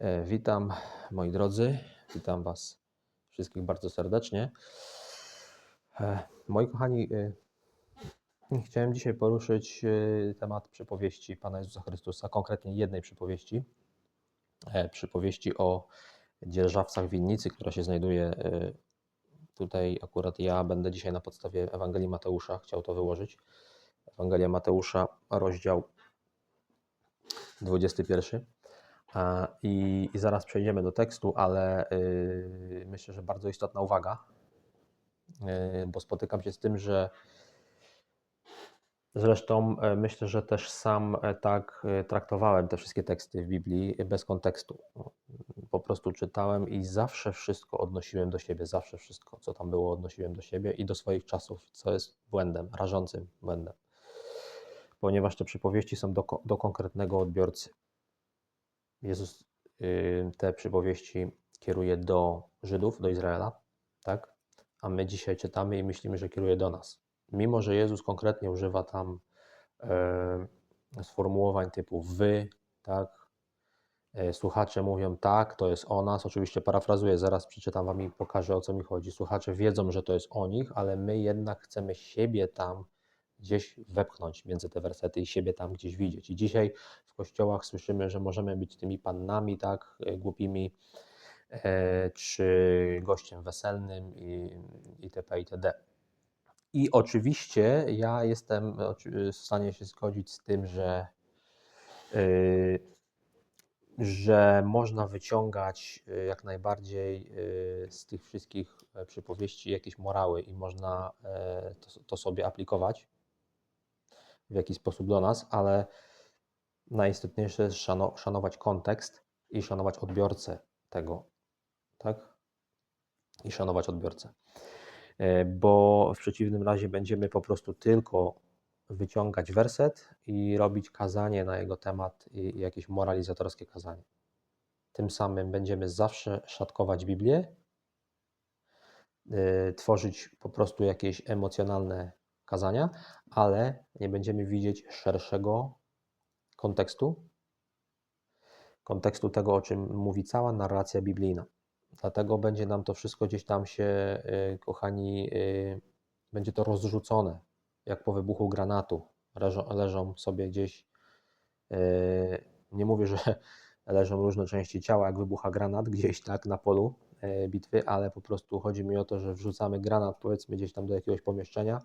E, Witam moi drodzy, witam Was wszystkich bardzo serdecznie. E, Moi kochani, e, chciałem dzisiaj poruszyć temat przypowieści Pana Jezusa Chrystusa, konkretnie jednej przypowieści. Przypowieści o dzierżawcach winnicy, która się znajduje tutaj. Akurat ja będę dzisiaj na podstawie Ewangelii Mateusza chciał to wyłożyć. Ewangelia Mateusza, rozdział 21. I, I zaraz przejdziemy do tekstu, ale y, myślę, że bardzo istotna uwaga, y, bo spotykam się z tym, że zresztą e, myślę, że też sam e, tak e, traktowałem te wszystkie teksty w Biblii bez kontekstu. Po prostu czytałem i zawsze wszystko odnosiłem do siebie, zawsze wszystko, co tam było, odnosiłem do siebie i do swoich czasów, co jest błędem, rażącym błędem, ponieważ te przypowieści są do, do konkretnego odbiorcy. Jezus y, te przypowieści kieruje do Żydów, do Izraela, tak? A my dzisiaj czytamy i myślimy, że kieruje do nas. Mimo, że Jezus konkretnie używa tam e, sformułowań typu wy, tak? E, Słuchacze mówią tak, to jest o nas. Oczywiście parafrazuję, zaraz przeczytam wam i pokażę o co mi chodzi. Słuchacze wiedzą, że to jest o nich, ale my jednak chcemy siebie tam gdzieś wepchnąć między te wersety i siebie tam gdzieś widzieć. I dzisiaj kościołach słyszymy, że możemy być tymi pannami, tak, e, głupimi, e, czy gościem weselnym i itp. itd. I oczywiście ja jestem w stanie się zgodzić z tym, że, y, że można wyciągać jak najbardziej z tych wszystkich e, przypowieści jakieś morały i można e, to sobie aplikować w jakiś sposób do nas, ale najistotniejsze jest szano, szanować kontekst i szanować odbiorcę tego, tak? I szanować odbiorcę. E, Bo w przeciwnym razie będziemy po prostu tylko wyciągać werset i robić kazanie na jego temat i jakieś moralizatorskie kazanie. Tym samym będziemy zawsze szatkować Biblię, y, tworzyć po prostu jakieś emocjonalne kazania, ale nie będziemy widzieć szerszego kontekstu, kontekstu tego, o czym mówi cała narracja biblijna. Dlatego będzie nam to wszystko gdzieś tam się, y, kochani, y, będzie to rozrzucone, jak po wybuchu granatu. Leżą, leżą sobie gdzieś, y, nie mówię, że leżą różne części ciała, jak wybucha granat gdzieś tak na polu bitwy, ale po prostu chodzi mi o to, że wrzucamy granat powiedzmy gdzieś tam do jakiegoś pomieszczenia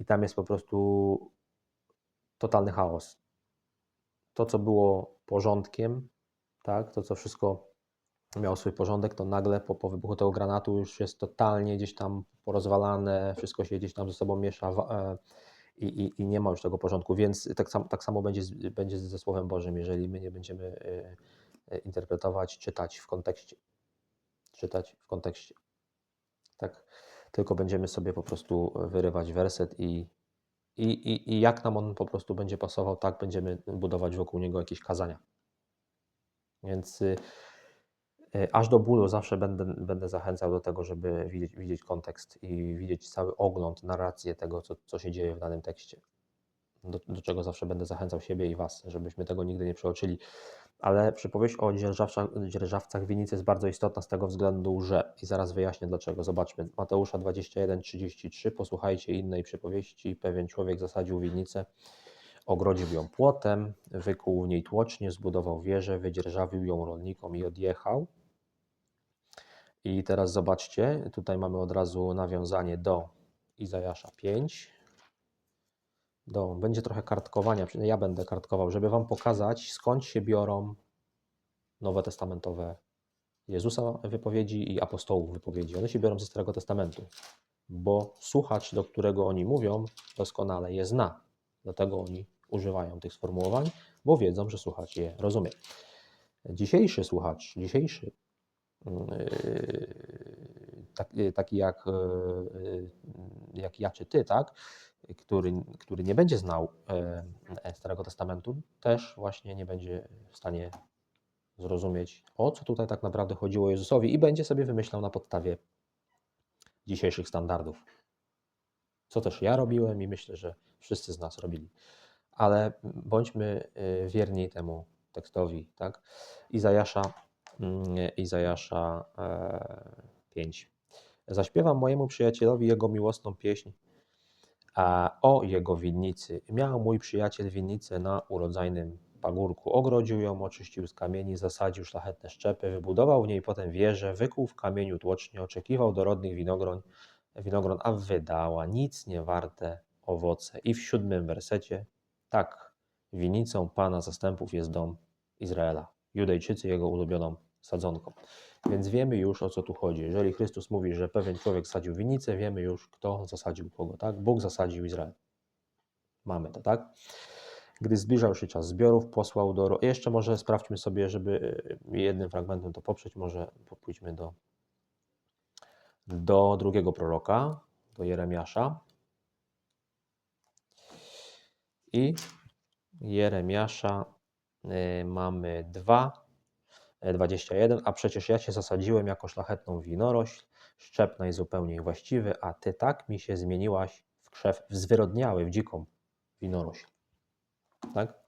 i tam jest po prostu totalny chaos. To, co było porządkiem, tak, to co wszystko miało swój porządek, to nagle po, po wybuchu tego granatu już jest totalnie gdzieś tam porozwalane, wszystko się gdzieś tam ze sobą miesza e, i, i, i nie ma już tego porządku, więc tak, sam, tak samo będzie, będzie ze Słowem Bożym, jeżeli my nie będziemy e, e, interpretować, czytać w kontekście. Czytać w kontekście. Tak, tylko będziemy sobie po prostu wyrywać werset i, i, i, i jak nam on po prostu będzie pasował, tak będziemy budować wokół niego jakieś kazania. Więc y, y, aż do bólu zawsze będę, będę zachęcał do tego, żeby widzieć, widzieć kontekst i widzieć cały ogląd, narrację tego, co, co się dzieje w danym tekście. Do, do czego zawsze będę zachęcał siebie i Was, żebyśmy tego nigdy nie przeoczyli. Ale przypowieść o dzierżawcach, dzierżawcach winnicy jest bardzo istotna z tego względu, że, i zaraz wyjaśnię dlaczego, zobaczmy, Mateusza 21:33, posłuchajcie innej przypowieści, pewien człowiek zasadził winnicę, ogrodził ją płotem, wykuł w niej tłocznie, zbudował wieżę, wydzierżawił ją rolnikom i odjechał. I teraz zobaczcie, tutaj mamy od razu nawiązanie do Izajasza 5. Do, będzie trochę kartkowania, ja będę kartkował, żeby Wam pokazać, skąd się biorą nowe testamentowe Jezusa wypowiedzi i apostołów wypowiedzi. One się biorą ze Starego Testamentu, bo słuchacz, do którego oni mówią, doskonale je zna. Dlatego oni używają tych sformułowań, bo wiedzą, że słuchacz je rozumie. Dzisiejszy słuchacz, dzisiejszy, tak- yy, taki jak, yy, jak ja czy ty, tak, który, który nie będzie znał e, Starego Testamentu, też właśnie nie będzie w stanie zrozumieć, o co tutaj tak naprawdę chodziło Jezusowi i będzie sobie wymyślał na podstawie dzisiejszych standardów. Co też ja robiłem i myślę, że wszyscy z nas robili. Ale bądźmy y, wierni temu tekstowi, tak? Izajasza, mm, Izajasza e, 5. Zaśpiewam mojemu przyjacielowi jego miłosną pieśń a o jego winnicy. Miał mój przyjaciel winnicę na urodzajnym pagórku. Ogrodził ją, oczyścił z kamieni, zasadził szlachetne szczepy, wybudował w niej potem wieżę, wykuł w kamieniu tłocznie, oczekiwał dorodnych winogron, winogron, a wydała nic nie warte owoce. I w siódmym wersecie, tak, winnicą Pana zastępów jest dom Izraela. Judejczycy jego ulubioną sadzonką. Więc wiemy już o co tu chodzi. Jeżeli Chrystus mówi, że pewien człowiek sadził winnicę, wiemy już kto zasadził kogo, tak? Bóg zasadził Izrael. Mamy to, tak? Gdy zbliżał się czas zbiorów, posłał do. Jeszcze może sprawdźmy sobie, żeby y, jednym fragmentem to poprzeć, może pójdźmy do, do drugiego proroka, do Jeremiasza. I Jeremiasza y, mamy 2, 21, a przecież ja cię zasadziłem jako szlachetną winorośl, szczep najzupełniej właściwy, a ty tak mi się zmieniłaś w krzew wzwyrodniały, w dziką winorośl. Tak?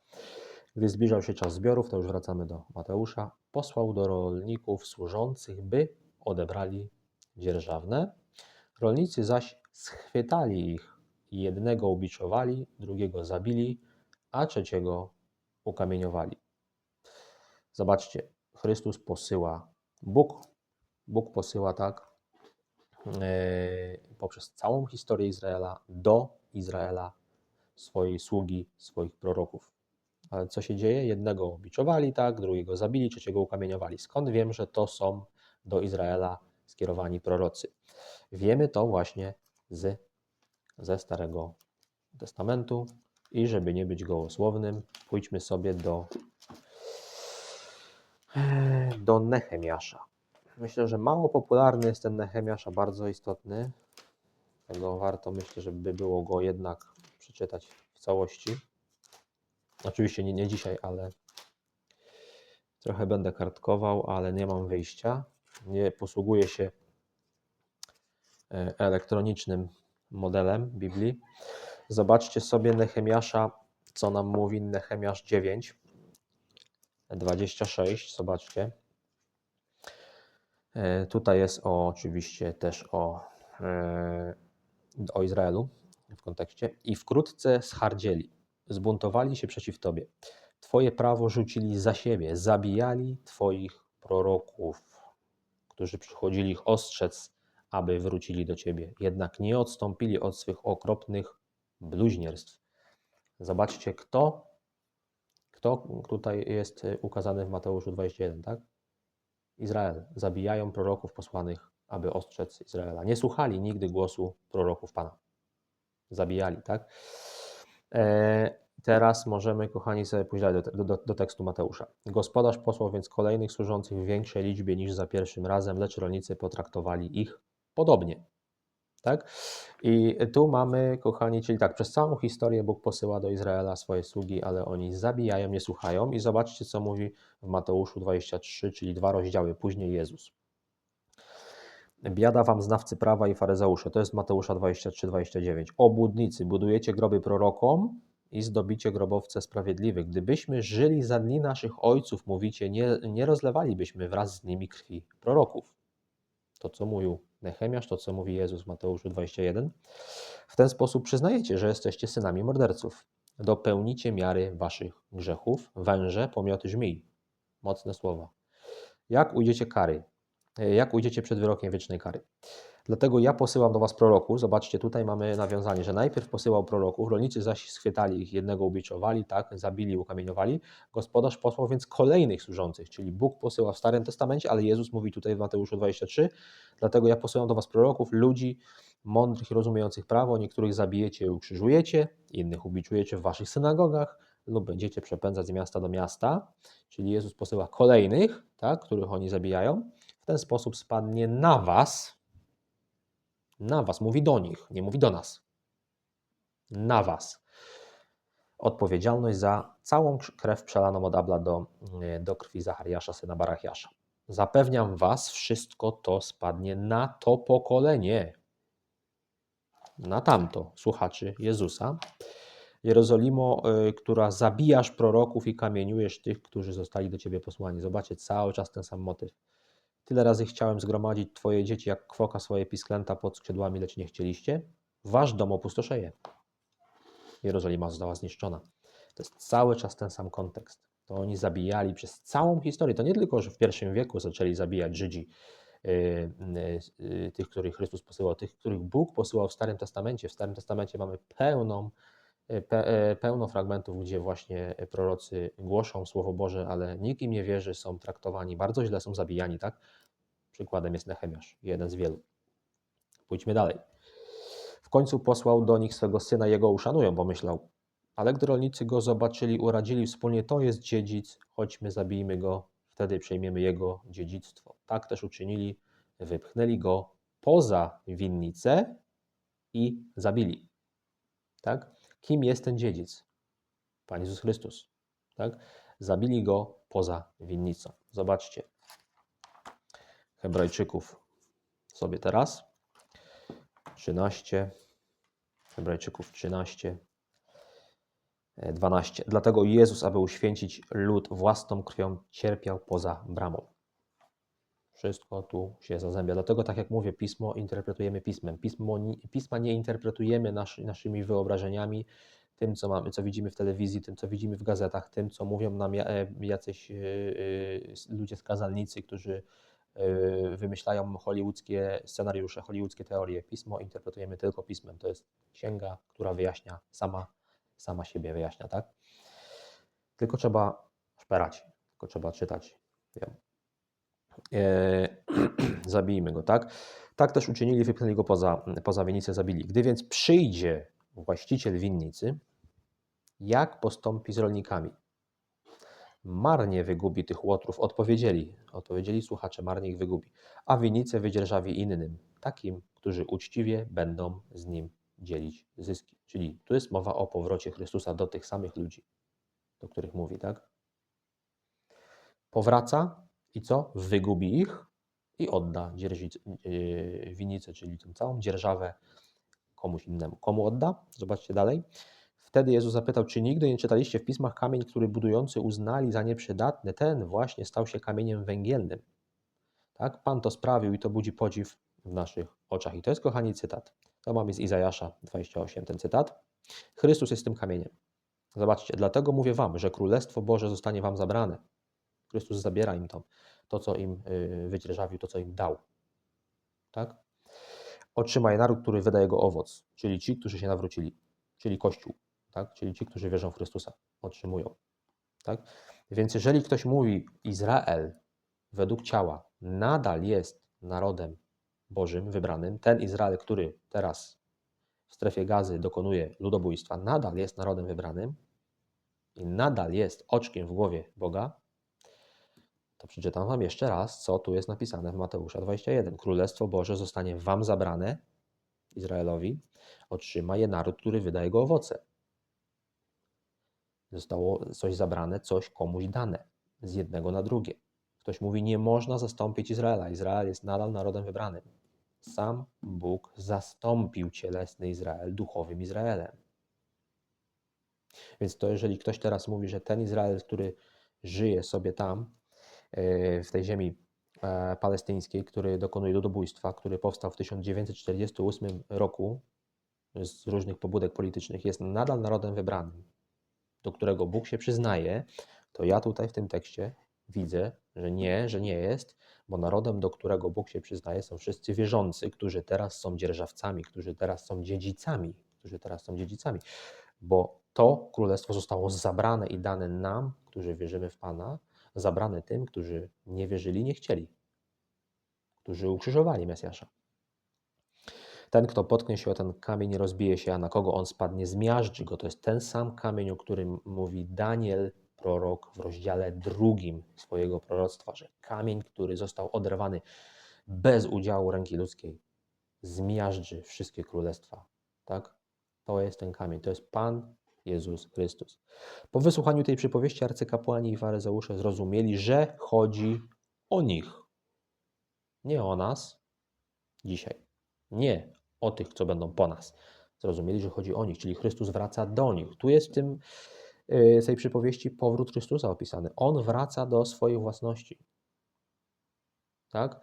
Gdy zbliżał się czas zbiorów, to już wracamy do Mateusza, posłał do rolników służących, by odebrali dzierżawne. Rolnicy zaś schwytali ich i jednego ubiczowali, drugiego zabili, a trzeciego ukamieniowali. Zobaczcie, Chrystus posyła, Bóg, Bóg posyła tak e, poprzez całą historię Izraela do Izraela swojej sługi, swoich proroków. Ale co się dzieje? Jednego obiczowali, tak, drugiego zabili, trzeciego ukamieniowali. Skąd wiem, że to są do Izraela skierowani prorocy? Wiemy to właśnie z, ze Starego Testamentu i żeby nie być gołosłownym, pójdźmy sobie do do Nehemiasza. Myślę, że mało popularny jest ten Nehemiasz, a bardzo istotny. Tego warto, myślę, żeby było go jednak przeczytać w całości. Oczywiście nie, nie dzisiaj, ale trochę będę kartkował, ale nie mam wyjścia. Nie posługuję się e, elektronicznym modelem Biblii. Zobaczcie sobie Nehemiasza, co nam mówi Nehemiasz 9. 26, zobaczcie. E, tutaj jest o, oczywiście też o, e, o Izraelu w kontekście. I wkrótce schardzieli, zbuntowali się przeciw Tobie. Twoje prawo rzucili za siebie, zabijali Twoich proroków, którzy przychodzili ich ostrzec, aby wrócili do Ciebie. Jednak nie odstąpili od swych okropnych bluźnierstw. Zobaczcie, kto kto tutaj jest y, ukazany w Mateuszu 21, tak? Izrael. Zabijają proroków posłanych, aby ostrzec Izraela. Nie słuchali nigdy głosu proroków Pana. Zabijali, tak? E, teraz możemy, kochani, sobie pójść do, do, do tekstu Mateusza. Gospodarz posłał więc kolejnych służących w większej liczbie niż za pierwszym razem, lecz rolnicy potraktowali ich podobnie. Tak? I tu mamy, kochani, czyli tak, przez całą historię Bóg posyła do Izraela swoje sługi, ale oni zabijają, nie słuchają. I zobaczcie, co mówi w Mateuszu 23, czyli dwa rozdziały później Jezus. Biada wam znawcy prawa i faryzeusze. To jest Mateusza 23-29. Obłudnicy, budujecie groby prorokom i zdobicie grobowce sprawiedliwych. Gdybyśmy żyli za dni naszych ojców, mówicie, nie, nie rozlewalibyśmy wraz z nimi krwi proroków. To, co mówił Nehemiasz, to co mówi Jezus w Mateuszu 21. W ten sposób przyznajecie, że jesteście synami morderców. Dopełnicie miary waszych grzechów, węże, pomioty żmij. Mocne słowa. Jak ujdziecie kary? Jak ujdziecie przed wyrokiem wiecznej kary? Dlatego ja posyłam do was proroków. Zobaczcie, tutaj mamy nawiązanie, że najpierw posyłał proroków, rolnicy zaś schwytali ich, jednego ubiczowali, tak, zabili, ukamieniowali. Gospodarz posłał więc kolejnych służących, czyli Bóg posyła w Starym Testamencie, ale Jezus mówi tutaj w Mateuszu 23, dlatego ja posyłam do was proroków, ludzi mądrych i rozumiejących prawo, niektórych zabijecie i ukrzyżujecie, innych ubiczujecie w waszych synagogach lub będziecie przepędzać z miasta do miasta, czyli Jezus posyła kolejnych, tak, których oni zabijają. W ten sposób spadnie na was, na was, mówi do nich, nie mówi do nas. Na was. Odpowiedzialność za całą krew przelaną od Abla do, e, do krwi Zachariasza, syna Barachiasza. Zapewniam was, wszystko to spadnie na to pokolenie. Na tamto, słuchaczy Jezusa. Jerozolimo, y, która zabijasz proroków i kamieniujesz tych, którzy zostali do ciebie posłani. Zobaczcie, cały czas ten sam motyw. Tyle razy chciałem zgromadzić twoje dzieci jak kwoka swoje pisklęta pod skrzydłami, lecz nie chcieliście. Wasz dom opustoszeje. Jerozolima została zniszczona. To jest cały czas ten sam kontekst. To oni zabijali przez całą historię. To nie tylko, że w pierwszym wieku zaczęli zabijać Żydzi, y, y, y, tych, których Chrystus posyłał, tych, których Bóg posyłał w Starym Testamencie. W Starym Testamencie mamy pełną, pe, y, pełno fragmentów, gdzie właśnie prorocy głoszą Słowo Boże, ale nikt im nie wierzy, są traktowani bardzo źle, są zabijani, tak? Przykładem jest Nehemiasz, jeden z wielu. Pójdźmy dalej. W końcu posłał do nich swego syna, jego uszanują, pomyślał. Ale gdy rolnicy go zobaczyli, uradzili wspólnie, to jest dziedzic, chodźmy, zabijmy go, wtedy przejmiemy jego dziedzictwo. Tak też uczynili, wypchnęli go poza winnicę i zabili. Tak? Kim jest ten dziedzic? Pan Jezus Chrystus. Tak? Zabili go poza winnicą. Zobaczcie. Hebrajczyków sobie teraz. 13. Hebrajczyków 13. 12. Dlatego Jezus, aby uświęcić lud własną krwią, cierpiał poza bramą. Wszystko tu się zazębia. Dlatego, tak jak mówię, pismo interpretujemy pismem. Pismo, pisma nie interpretujemy nasz, naszymi wyobrażeniami, tym, co mamy, co widzimy w telewizji, tym, co widzimy w gazetach, tym, co mówią nam e, jacyś e, e, ludzie skazalnicy, którzy wymyślają hollywoodzkie scenariusze, hollywoodzkie teorie. Pismo interpretujemy tylko pismem. To jest księga, która wyjaśnia sama sama siebie wyjaśnia, tak? Tylko trzeba szperać, tylko trzeba czytać. Wiem. Eee, zabijmy go, tak? Tak też uczynili, wypchnęli go poza, poza winnicę, zabili. Gdy więc przyjdzie właściciel winnicy, jak postąpi z rolnikami? Marnie wygubi tych łotrów. Odpowiedzieli, odpowiedzieli słuchacze, marnie ich wygubi. A winnicę wydzierżawi innym, takim, którzy uczciwie będą z nim dzielić zyski. Czyli tu jest mowa o powrocie Chrystusa do tych samych ludzi, do których mówi, tak? Powraca i co? Wygubi ich i odda dzierżyc, yy, czyli tę całą dzierżawę komuś innemu. Komu odda? Zobaczcie dalej. Wtedy Jezus zapytał, czy nigdy nie czytaliście w pismach kamień, który budujący uznali za nieprzydatny, ten właśnie stał się kamieniem węgielnym. Tak? Pan to sprawił i to budzi podziw w naszych oczach. I to jest, kochani, cytat. To mamy z Izajasza 28, ten cytat. Chrystus jest tym kamieniem. Zobaczcie, dlatego mówię wam, że Królestwo Boże zostanie wam zabrane. Chrystus zabiera im to, to co im y, wydzierżawił, to, co im dał. Tak? Otrzymaj naród, który wyda jego owoc, czyli ci, którzy się nawrócili, czyli Kościół, tak? czyli ci, którzy wierzą w Chrystusa, otrzymują. Tak? Więc jeżeli ktoś mówi, Izrael według ciała nadal jest narodem Bożym, wybranym, ten Izrael, który teraz w strefie gazy dokonuje ludobójstwa, nadal jest narodem wybranym i nadal jest oczkiem w głowie Boga, to przeczytam Wam jeszcze raz, co tu jest napisane w Mateusza 21. Królestwo Boże zostanie Wam zabrane, Izraelowi, otrzyma je naród, który wyda jego owoce. Zostało coś zabrane, coś komuś dane, z jednego na drugie. Ktoś mówi, nie można zastąpić Izraela. Izrael jest nadal narodem wybranym. Sam Bóg zastąpił cielesny Izrael duchowym Izraelem. Więc to, jeżeli ktoś teraz mówi, że ten Izrael, który żyje sobie tam, w tej ziemi e, palestyńskiej, który dokonuje ludobójstwa, który powstał w 1948 roku z różnych pobudek politycznych, jest nadal narodem wybranym, do którego Bóg się przyznaje, to ja tutaj w tym tekście widzę, że nie, że nie jest, bo narodem, do którego Bóg się przyznaje, są wszyscy wierzący, którzy teraz są dzierżawcami, którzy teraz są dziedzicami, którzy teraz są dziedzicami, bo to królestwo zostało zabrane i dane nam, którzy wierzymy w Pana, zabrane tym, którzy nie wierzyli, nie chcieli, którzy ukrzyżowali Mesjasza. Ten, kto potknie się o ten kamień, rozbije się, a na kogo on spadnie, zmiażdży go. To jest ten sam kamień, o którym mówi Daniel prorok w rozdziale drugim swojego proroctwa, że kamień, który został oderwany bez udziału ręki ludzkiej, zmiażdży wszystkie królestwa. Tak? To jest ten kamień, to jest Pan Jezus Chrystus. Po wysłuchaniu tej przypowieści arcykapłani i faryzeusze zrozumieli, że chodzi o nich. Nie o nas dzisiaj. Nie o tych, co będą po nas. Zrozumieli, że chodzi o nich, czyli Chrystus wraca do nich. Tu jest w tym, y, tej przypowieści powrót Chrystusa opisany. On wraca do swojej własności. Tak?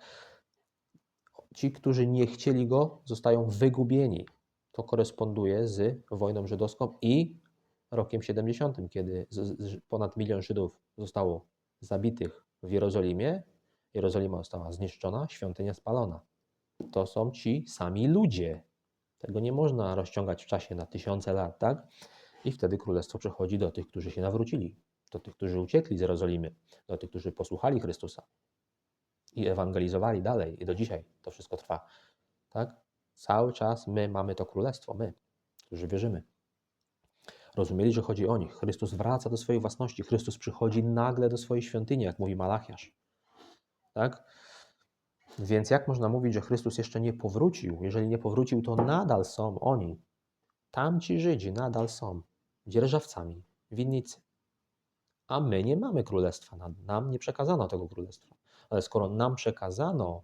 Ci, którzy nie chcieli go, zostają wygubieni. To koresponduje z wojną żydowską i rokiem 70, kiedy ponad milion Żydów zostało zabitych w Jerozolimie. Jerozolima została zniszczona, świątynia spalona. To są ci sami ludzie. Tego nie można rozciągać w czasie na tysiące lat, tak? I wtedy królestwo przechodzi do tych, którzy się nawrócili, do tych, którzy uciekli z Jerozolimy, do tych, którzy posłuchali Chrystusa i ewangelizowali dalej. I do dzisiaj to wszystko trwa. Tak? Cały czas my mamy to królestwo, my, którzy wierzymy. Rozumieli, że chodzi o nich. Chrystus wraca do swojej własności. Chrystus przychodzi nagle do swojej świątyni, jak mówi Malachiasz. Tak? Więc jak można mówić, że Chrystus jeszcze nie powrócił? Jeżeli nie powrócił, to nadal są oni. Tamci Żydzi nadal są dzierżawcami, winnicy. A my nie mamy królestwa. Nam- nie przekazano tego królestwa. Ale skoro nam przekazano,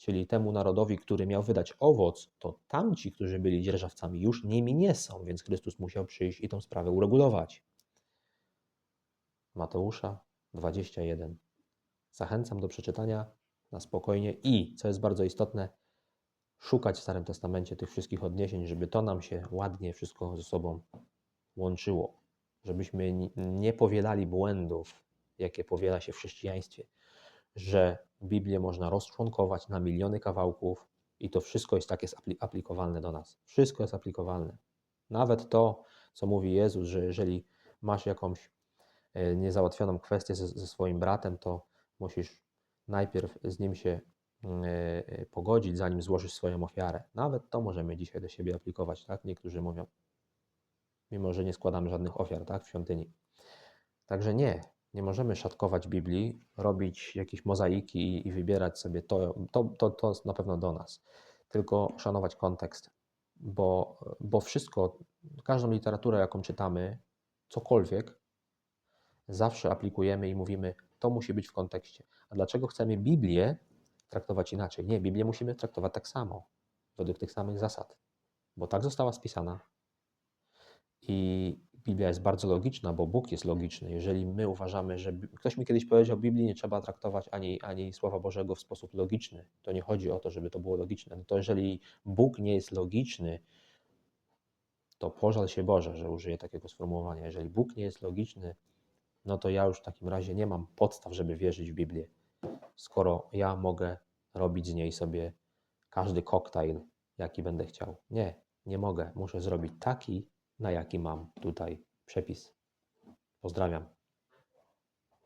czyli temu narodowi, który miał wydać owoc, to tamci, którzy byli dzierżawcami, już nimi nie są, więc Chrystus musiał przyjść i tą sprawę uregulować. Mateusza 21. Zachęcam do przeczytania na spokojnie i, co jest bardzo istotne, szukać w Starym Testamencie tych wszystkich odniesień, żeby to nam się ładnie wszystko ze sobą łączyło. Żebyśmy ni- nie powielali błędów, jakie powiela się w chrześcijaństwie, że Biblię można rozczłonkować na miliony kawałków i to wszystko jest takie apli- aplikowalne do nas. Wszystko jest aplikowalne. Nawet to, co mówi Jezus, że jeżeli masz jakąś e, niezałatwioną kwestię ze, ze swoim bratem, to musisz najpierw z nim się e, e, pogodzić, zanim złożysz swoją ofiarę. Nawet to możemy dzisiaj do siebie aplikować, tak? Niektórzy mówią, mimo że nie składamy żadnych ofiar, tak? W świątyni. Także nie, nie możemy szatkować Biblii, robić jakieś mozaiki i, wybierać sobie to, to, to, to na pewno do nas. Tylko szanować kontekst, bo, bo wszystko, każdą literaturę, jaką czytamy, cokolwiek, zawsze aplikujemy i mówimy, to musi być w kontekście. A dlaczego chcemy Biblię traktować inaczej? Nie, Biblię musimy traktować tak samo, według tych samych zasad, bo tak została spisana. I Biblia jest bardzo logiczna, bo Bóg jest logiczny. Jeżeli my uważamy, że. Ktoś mi kiedyś powiedział, Biblii nie trzeba traktować ani, ani Słowa Bożego w sposób logiczny. To nie chodzi o to, żeby to było logiczne. No to jeżeli Bóg nie jest logiczny, to pożal się Boże, że użyję takiego sformułowania. Jeżeli Bóg nie jest logiczny, no to ja już w takim razie nie mam podstaw, żeby wierzyć w Biblię, skoro ja mogę robić z niej sobie każdy koktajl, jaki będę chciał. Nie, nie mogę. Muszę zrobić taki, na jaki mam tutaj przepis. Pozdrawiam.